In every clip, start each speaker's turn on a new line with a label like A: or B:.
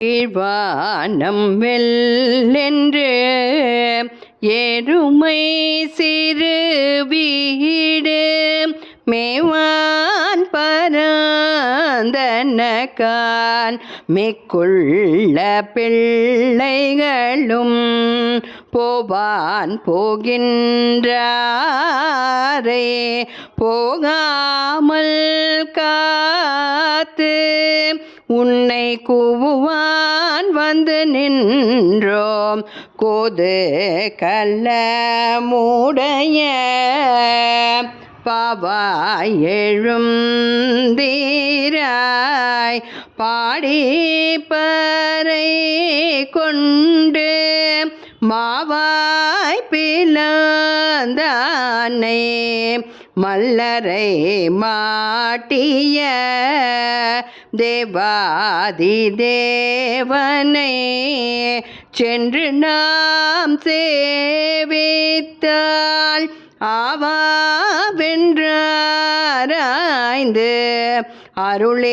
A: கீழ்வானம் வெல்லென்று எருமை சிறு வீடு மேவான் பராந்தனகான் மிக்குள்ள பிள்ளைகளும் போவான் போகின்றாரே. போகாமல் காத்து உன்னை கூவுவான் வந்து நின்றோம். கோது கல்ல மூடைய பாவாய் எழும் தீராய். பாடி பறை கொண்டு மாவாய் பிளந்தானே மல்லரை மாட்டிய தேவாதி தேவனை சென்று நாம் சேவித்தாள் சேவித்தால் ஆவாவென்றாராய்ந்து அருளேலோரெம்பாவாய்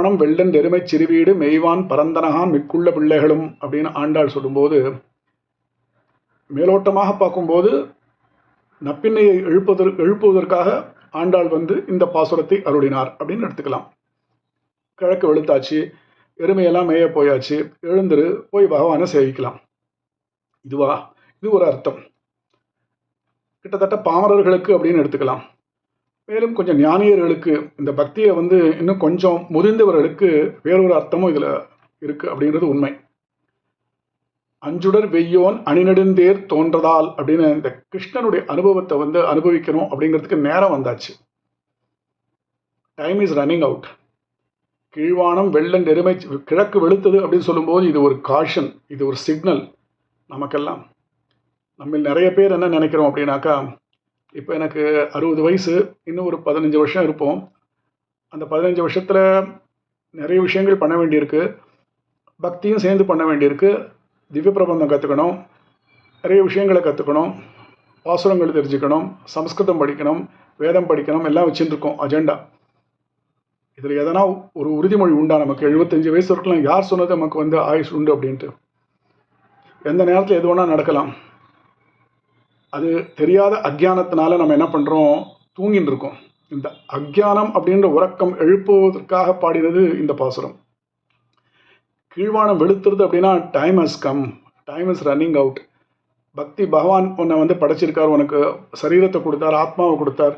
B: கீழ்வானம் வெள்ளன் எருமை சிறுவீடு மெய்வான் பரந்தனகான் மிக்குள்ள பிள்ளைகளும் அப்படின்னு ஆண்டாள் சொல்லும்போது மேலோட்டமாக பார்க்கும்போது நப்பின்னையை எழுப்புவதற்கு எழுப்புவதற்காக ஆண்டாள் வந்து இந்த பாசுரத்தை அருளினார் அப்படின்னு எடுத்துக்கலாம். கிழக்கு வெளுத்தாச்சு எருமையெல்லாம் மேய போயாச்சு எழுந்துரு போய் பகவானை சேவிக்கலாம். இதுவா? இது ஒரு அர்த்தம். கிட்டத்தட்ட பாமரர்களுக்கு அப்படின்னு எடுத்துக்கலாம். மேலும் கொஞ்சம் ஞானியர்களுக்கு இந்த பக்தியை வந்து இன்னும் கொஞ்சம் முதிர்ந்தவர்களுக்கு வேறொரு அர்த்தமும் இதில் இருக்கு அப்படின்றது உண்மை. அஞ்சுடர் வெய்யோன் அணிநெடுந்தேர் தோன்றதால் அப்படின்னு இந்த கிருஷ்ணனுடைய அனுபவத்தை வந்து அனுபவிக்கணும் அப்படிங்கிறதுக்கு நேரம் வந்தாச்சு. டைம் இஸ் ரன்னிங் அவுட் கீழ்வானம் வெள்ளம் நெருமை கிழக்கு வெளுத்தது அப்படின்னு சொல்லும்போது இது ஒரு காஷன் இது ஒரு சிக்னல் நமக்கெல்லாம். நம்ம நிறைய பேர் என்ன நினைக்கிறோம் அப்படின்னாக்கா இப்போ எனக்கு அறுபது வயசு இன்னும் ஒரு பதினஞ்சு வருஷம் இருப்போம். அந்த பதினஞ்சு வருஷத்தில் நிறைய விஷயங்கள் பண்ண வேண்டியிருக்கு. பக்தியும் சேர்ந்து பண்ண வேண்டியிருக்கு. திவ்ய பிரபந்தம் கற்றுக்கணும் நிறைய விஷயங்களை கற்றுக்கணும் பாசுரங்கள் தெரிஞ்சுக்கணும். சம்ஸ்கிருதம் படிக்கணும். வேதம் படிக்கணும். எல்லாம் வச்சுருக்கோம் அஜெண்டா இதில் எதனா ஒரு உறுதிமொழி உண்டா? நமக்கு எழுபத்தஞ்சு வயசு இருக்கலாம். யார் சொன்னது நமக்கு வந்து ஆயுஷ் உண்டு அப்படின்ட்டு. எந்த நேரத்தில் எது வேணால் நடக்கலாம். அது தெரியாத அக்ஞானத்தினால நம்ம என்ன பண்ணுறோம் தூங்கின்னு இருக்கோம் இந்த அக்ஞானம் அப்படின்ற உறக்கம் எழுப்புவதற்காக பாடினது இந்த பாசுரம். கீழ்வானம் வெளுத்துறது அப்படின்னா time has come time is running out பக்தி பகவான் உன்னை வந்து படைச்சிருக்கார் உனக்கு சரீரத்தை கொடுத்தார் ஆத்மாவை கொடுத்தார்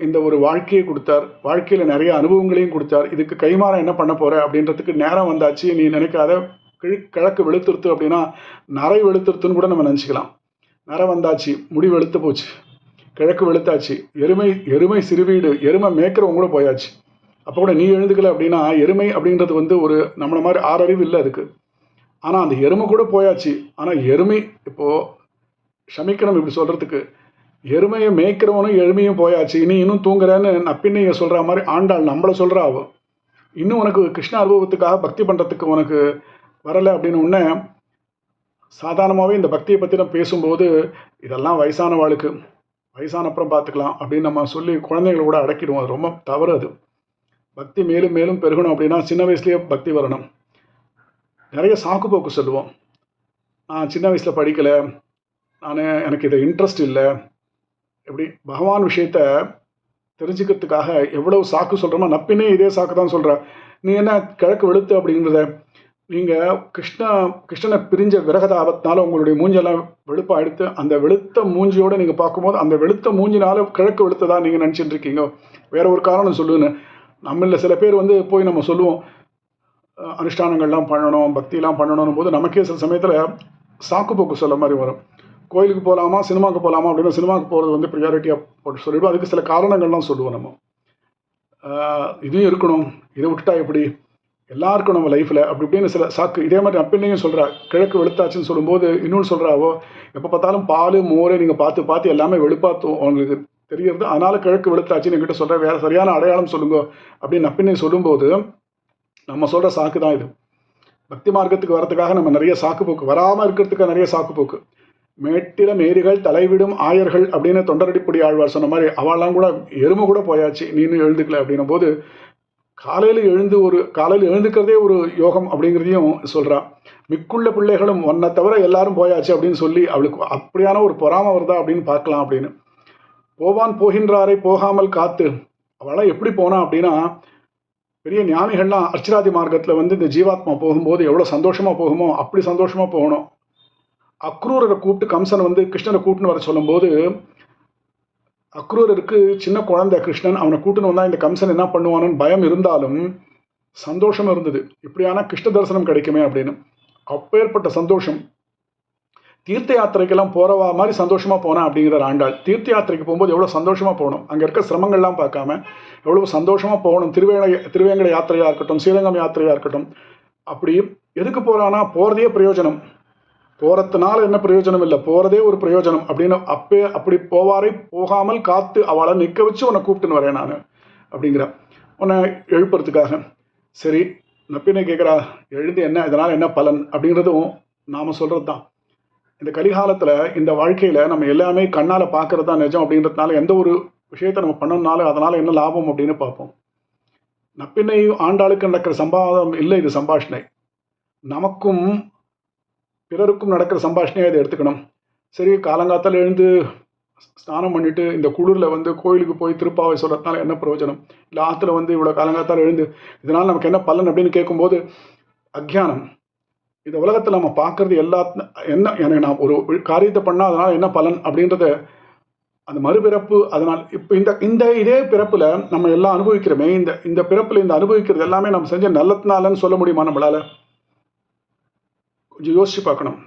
B: இந்த ஒரு வாழ்க்கையை கொடுத்தார் வாழ்க்கையில் நிறைய அனுபவங்களையும் கொடுத்தார். இதுக்கு கைமாற என்ன பண்ண போகிற அப்படின்றதுக்கு நேரம் வந்தாச்சு. நீ நினைக்காத கிழ கிழக்கு வெளுத்துருத்து அப்படின்னா நரை வெளுத்துருத்துன்னு கூட நம்ம நினச்சிக்கலாம். நரம் வந்தாச்சு முடி வெளுத்து போச்சு. கிழக்கு வெளுத்தாச்சு. எருமை எருமை சிறுவீடு எருமை மேய்க்கிறவங்க கூட போயாச்சு. அப்போ கூட நீ எழுந்துக்கல அப்படின்னா எருமை அப்படின்றது வந்து ஒரு நம்மளை மாதிரி ஆறறிவு இல்லை அதுக்கு. ஆனால் அந்த எருமை கூட போயாச்சு. ஆனால் எருமை இப்போது ஷமிக்கணும் இப்படி சொல்கிறதுக்கு எருமையை மேய்க்கிறவனும் எருமையும் போயாச்சு. நீ இன்னும் தூங்குறேன்னு நப்பின்னைய சொல்கிற மாதிரி ஆண்டாள் நம்மளை சொல்கிறா அவள் இன்னும் உனக்கு கிருஷ்ண அனுபவத்துக்காக பக்தி பண்ணுறதுக்கு உனக்கு வரலை அப்படின்னு உடனே சாதாரணமாகவே இந்த பக்தியை பற்றி நம்ம பேசும்போது இதெல்லாம் வயசானவாளுக்கு வயசான அப்புறம் பார்த்துக்கலாம் அப்படின்னு நம்ம சொல்லி குழந்தைங்கள கூட அடக்கிடுவோம். அது ரொம்ப தவறு அது. பக்தி மேலும் மேலும் பெருகணும் அப்படின்னா சின்ன வயசுலேயே பக்தி வரணும். நிறைய சாக்கு போக்கு சொல்லுவோம். நான் சின்ன வயசில் படிக்கலை. நான் எனக்கு இது இன்ட்ரெஸ்ட் இல்லை. எப்படி? பகவான் விஷயத்த தெரிஞ்சுக்கிறதுக்காக எவ்வளவு சாக்கு சொல்கிறோமோ நப்பினே இதே சாக்கு தான் சொல்கிறேன் நீ என்ன கிழக்கு வெளுத்து அப்படிங்கிறத நீங்கள் கிருஷ்ண கிருஷ்ணனை பிரிஞ்ச விரகதாபத்தினால உங்களுடைய மூஞ்செல்லாம் வெளுப்பாக எடுத்து அந்த வெளுத்த மூஞ்சியோடு நீங்கள் பார்க்கும்போது அந்த வெளுத்த மூஞ்சினால கிழக்கு வெளுத்ததாக நீங்கள் நினச்சிட்டு இருக்கீங்க. வேற ஒரு காரணம் சொல்லுன்னு. நம்மளில் சில பேர் வந்து போய் நம்ம சொல்லுவோம். அனுஷ்டானங்கள்லாம் பண்ணணும் பக்தியெல்லாம் பண்ணணும் போது நமக்கே சில சமயத்தில் சாக்கு போக்கு சொல்ல மாதிரி வரும். கோயிலுக்கு போகலாமா சினிமாவுக்கு போகலாமா அப்படின்னு சினிமாவுக்கு போகிறது வந்து ப்ரியாரிட்டியாக போட்டு சொல்லிவிடும் அதுக்கு சில காரணங்கள்லாம் சொல்லுவோம் நம்ம. இதையும் இருக்கணும். இதை விட்டுட்டா எப்படி? எல்லாருக்கும் நம்ம லைஃப்பில் அப்படி இப்படின்னு சில சாக்கு இதே மாதிரி நப்பின்னையும் சொல்கிறா கிழக்கு வெளுத்தாச்சுன்னு சொல்லும்போது இன்னொன்று சொல்கிறாவோ எப்போ பார்த்தாலும் பால் மோர் நீங்கள் பார்த்து பார்த்து எல்லாமே வெளுப்பாத்தும் அவங்களுக்கு தெரியறது. அதனால் கிழக்கு வெளுத்தாச்சுன்னு என்கிட்ட சொல்கிற வேறு சரியான அடையாளம் சொல்லுங்க அப்படின்னு நப்பின்னை சொல்லும்போது நம்ம சொல்கிற சாக்கு தான் இது. பக்தி மார்க்கத்துக்கு வரத்துக்காக நம்ம நிறைய சாக்கு போக்கு வராமல் இருக்கிறதுக்கு நிறைய சாக்கு போக்கு. மேட்டில மேரிகள் தலைவிடும் ஆயர்கள் அப்படின்னு தொண்டரடிப்படி ஆழ்வார் சொன்ன மாதிரி அவள்லாம் கூட எருமை கூட போயாச்சு நீனும் எழுதுக்கல அப்படின்னும் போது காலையில் எழுந்து ஒரு காலையில் எழுந்துக்கிறதே ஒரு யோகம் அப்படிங்கிறதையும் சொல்கிறான் மிக்குள்ள பிள்ளைகளும் ஒன்றை தவிர எல்லாரும் போயாச்சு அப்படின்னு சொல்லி அவளுக்கு அப்படியான ஒரு பொறாம வருதா அப்படின்னு பார்க்கலாம் அப்படின்னு. போவான் போகின்றாரை போகாமல் காத்து. அவளாம் எப்படி போனா அப்படின்னா பெரிய ஞானிகள்லாம் அர்ச்சராதி மார்க்கத்தில் வந்து இந்த ஜீவாத்மா போகும்போது எவ்வளோ சந்தோஷமாக போகுமோ அப்படி சந்தோஷமாக போகணும். அக்ரூரரை கூப்பிட்டு கம்சன் வந்து கிருஷ்ணரை கூப்பிட்டுன்னு வர சொல்லும்போது அக்ரூரருக்கு சின்ன குழந்தை கிருஷ்ணன் அவனை கூட்டின்னு வந்தால் இந்த கம்சன் என்ன பண்ணுவானுன்னு பயம் இருந்தாலும் சந்தோஷம் இருந்தது. இப்படியான கிருஷ்ண தரிசனம் கிடைக்குமே அப்படின்னு. அப்பேற்பட்ட சந்தோஷம். தீர்த்த யாத்திரைக்கெல்லாம் போகிறவா மாதிரி சந்தோஷமாக போனேன் அப்படிங்கிற ஆண்டாள். தீர்த்த யாத்திரைக்கு போகும்போது எவ்வளோ சந்தோஷமாக போகணும்? அங்கே இருக்க சிரமங்கள்லாம் பார்க்காம எவ்வளோ சந்தோஷமாக போகணும்? திருவேங்க திருவேங்கட யாத்திரையாக இருக்கட்டும் ஸ்ரீரங்கம் யாத்திரையாக இருக்கட்டும். அப்படி எதுக்கு போகிறான்னா போகிறதே பிரயோஜனம். போறதுனால என்ன பிரயோஜனம் இல்லை? போறதே ஒரு பிரயோஜனம். அப்படின்னு அப்பே அப்படி போவாரே போகாமல் காத்து அவளை நிற்க வச்சு உன்னை கூப்பிட்டுன்னு வரேன் நான். அப்படிங்கிற. உன்னை எழுப்புறதுக்காக. சரி நப்பினை கேட்குறா எழுந்து என்ன இதனால் என்ன பலன்? அப்படிங்கிறதும் நாம் சொல்கிறது தான் இந்த கலிகாலத்தில் இந்த வாழ்க்கையில் நம்ம எல்லாமே கண்ணால் பார்க்கறது தான் நிஜம் அப்படின்றதுனால எந்த ஒரு விஷயத்தை நம்ம பண்ணோம்னாலும் அதனால் என்ன லாபம் அப்படின்னு பார்ப்போம். நப்பின்னையும் ஆண்டாளுக்கு நடக்கிற சம்பாதம் இல்லை இது சம்பாஷணை. நமக்கும் பிறருக்கும் நடக்கிற சம்பாஷணையை அதை எடுத்துக்கணும். சரி காலங்காத்தால் எழுந்து ஸ்நானம் பண்ணிவிட்டு இந்த குளிரில் வந்து கோயிலுக்கு போய் திருப்பாவை சொல்கிறதுனால என்ன பிரயோஜனம்? இல்லை ஆற்றுல வந்து இவ்வளோ காலங்காத்தால் எழுந்து இதனால் நமக்கு என்ன பலன் அப்படின்னு கேட்கும்போது அக்ஞானம். இந்த உலகத்தில் நம்ம பார்க்கறது எல்லா என்ன எனக்கு நான் ஒரு காரியத்தை பண்ணால் அதனால் என்ன பலன் அப்படின்றத அந்த மறுபிறப்பு அதனால் இப்போ இந்த இந்த இதே பிறப்பில் நம்ம எல்லாம் அனுபவிக்கிறோமே இந்த இந்த பிறப்பில் இந்த அனுபவிக்கிறது எல்லாமே நம்ம செஞ்ச நல்லத்தினாலன்னு சொல்ல முடியுமா நம்மளால்? கொஞ்சம் யோசிச்சு பார்க்கணும்.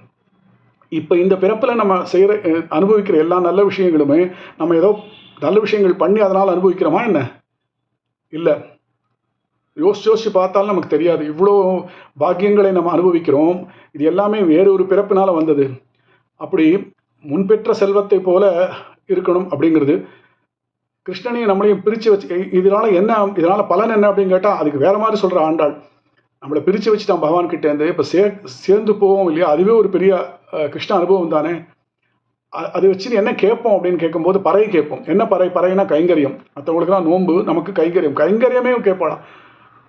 B: இப்போ இந்த பிறப்பில் நம்ம செய்கிற அனுபவிக்கிற எல்லா நல்ல விஷயங்களுமே நம்ம ஏதோ நல்ல விஷயங்கள் பண்ணி அதனால் அனுபவிக்கிறோமா என்ன? இல்லை. யோசிச்சு யோசிச்சு பார்த்தாலும் நமக்கு தெரியாது. இவ்வளோ பாக்கியங்களை நம்ம அனுபவிக்கிறோம். இது எல்லாமே வேறு ஒரு பிறப்பினால் வந்தது. அப்படி முன்பெற்ற செல்வத்தை போல இருக்கணும் அப்படிங்கிறது கிருஷ்ணனையும் நம்மளையும் பிரித்து வச்சு இதனால் என்ன இதனால் பலன் என்ன அப்படின்னு கேட்டால் அதுக்கு வேறு மாதிரி சொல்கிற ஆண்டாள். நம்மளை பிரித்து வச்சுட்டான் பகவான் கிட்டேருந்து இப்போ சே சேர்ந்து போவோம் இல்லையா? அதுவே ஒரு பெரிய கிருஷ்ண அனுபவம் தானே? அதை வச்சு என்ன கேட்போம் அப்படின்னு கேட்கும்போது பறை கேட்போம். என்ன பறை? பறைனா கைங்கரியம். மற்றவங்களுக்குலாம் நோன்பு நமக்கு கைங்கரியம். கைங்கரியமே கேட்பாளாம்.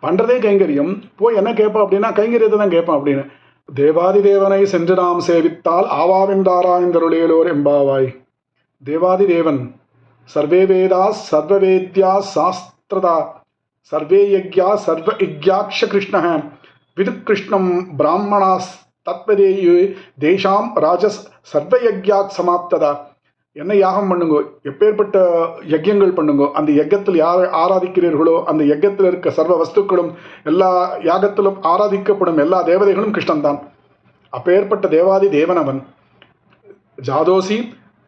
B: பண்ணுறதே கைங்கரியம். போய் என்ன கேட்போம் அப்படின்னா கைங்கரியத்தை தான் கேட்போம் அப்படின்னு. தேவாதி தேவனை சென்று நாம் சேவித்தால் ஆவாவென்றாராய்ந்தருளியலோர் எம்பாவாய். தேவாதி தேவன் சர்வே வேதா சர்வவேத்யா சாஸ்திரதா. சர்வே யக்யா சர்வ யக்யாக்ஷ கிருஷ்ண விதுகிருஷ்ணம் பிராமணாஸ் தத்வதேயு தேஷாம் ராஜஸ் சர்வ யக்யாத் சமாப்ததா. என்ன யாகம் பண்ணுங்கோ? எப்பேற்பட்ட யஜ்யங்கள் பண்ணுங்கோ? அந்த யஜ்யத்தில் யார் ஆராதிக்கிறீர்களோ அந்த யஜ்யத்தில் இருக்க சர்வ வஸ்துக்களும் எல்லா யாகத்திலும் ஆராதிக்கப்படும் எல்லா தேவதைகளும் கிருஷ்ணன் தான் அப்பேற்பட்ட தேவாதி தேவனவன். ஜாதோசி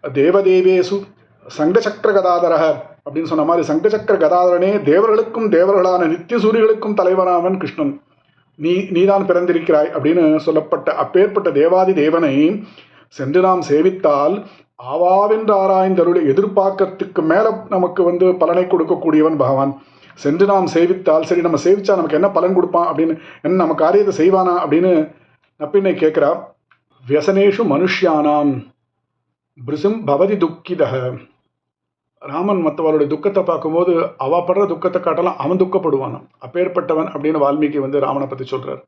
B: தேவதேவேசு சங்கசக்கர கதாதரக அப்படின்னு சொன்ன மாதிரி சங்கசக்கர கதாதரனே தேவர்களுக்கும் தேவர்களான நித்திய சூரியர்களுக்கும் தலைவனாமன் கிருஷ்ணன். நீ நீதான் பிறந்திருக்கிறாய் அப்படின்னு சொல்லப்பட்ட அப்பேற்பட்ட தேவாதி தேவனை சென்று நாம் சேவித்தால் ஆவாவென்று ஆராய்ந்தருளை எதிர்பார்க்கறதுக்கு மேல நமக்கு வந்து பலனை கொடுக்கக்கூடியவன் பகவான். சென்று நாம் சேவித்தால் சரி நம்ம சேவிச்சா நமக்கு என்ன பலன் கொடுப்பான் அப்படின்னு என்ன நம்ம காரியத்தை செய்வானா அப்படின்னு நப்பின்னை கேட்குறா வியசனேஷு மனுஷியானாம் பிருசிம் பவதி துக்கிதக ராமன் மற்றவருடைய துக்கத்தை பார்க்கும்போது அவ படுற துக்கத்தை காட்டலாம் அவன் துக்கப்படுவான் அப்பேற்பட்டவன் அப்படின்னு வால்மீகி வந்து ராமனை பற்றி சொல்கிறார்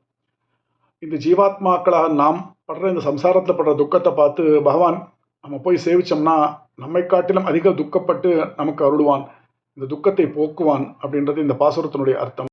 B: இந்த ஜீவாத்மாக்களாக நாம் படுற இந்த சம்சாரத்தில் படுற துக்கத்தை பார்த்து பகவான் நம்ம போய் சேவிச்சோம்னா நம்மை காட்டிலும் அதிக துக்கப்பட்டு நமக்கு அருளுவான் இந்த துக்கத்தை போக்குவான் அப்படின்றது இந்த பாசுரத்தினுடைய அர்த்தம்.